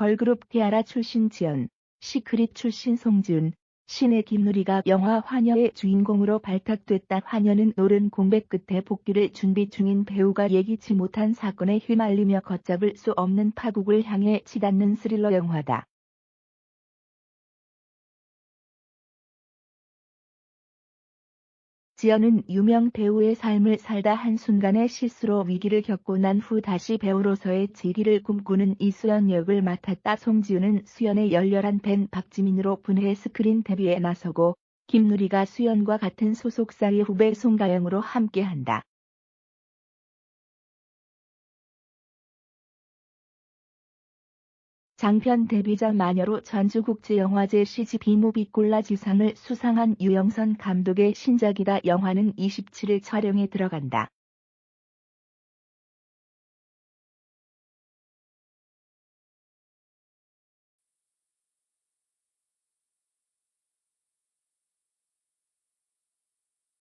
걸그룹 티아라 출신 지연, 시크릿 출신 송지은, 신의 김누리가 영화 화녀의 주인공으로 발탁됐다. 화녀는 오랜 공백 끝에 복귀를 준비 중인 배우가 예기치 못한 사건에 휘말리며 걷잡을 수 없는 파국을 향해 치닫는 스릴러 영화다. 지연은 유명 배우의 삶을 살다 한순간의 실수로 위기를 겪고 난 후 다시 배우로서의 재기를 꿈꾸는 이수연 역을 맡았다. 송지은은 수연의 열렬한 팬 박지민으로 분해 스크린 데뷔에 나서고 김누리가 수연과 같은 소속사의 후배 송가영으로 함께한다. 장편 데뷔작 마녀로 전주국제영화제 CGV 무비콜라 지상을 수상한 유영선 감독의 신작이다. 영화는 27일 촬영에 들어간다.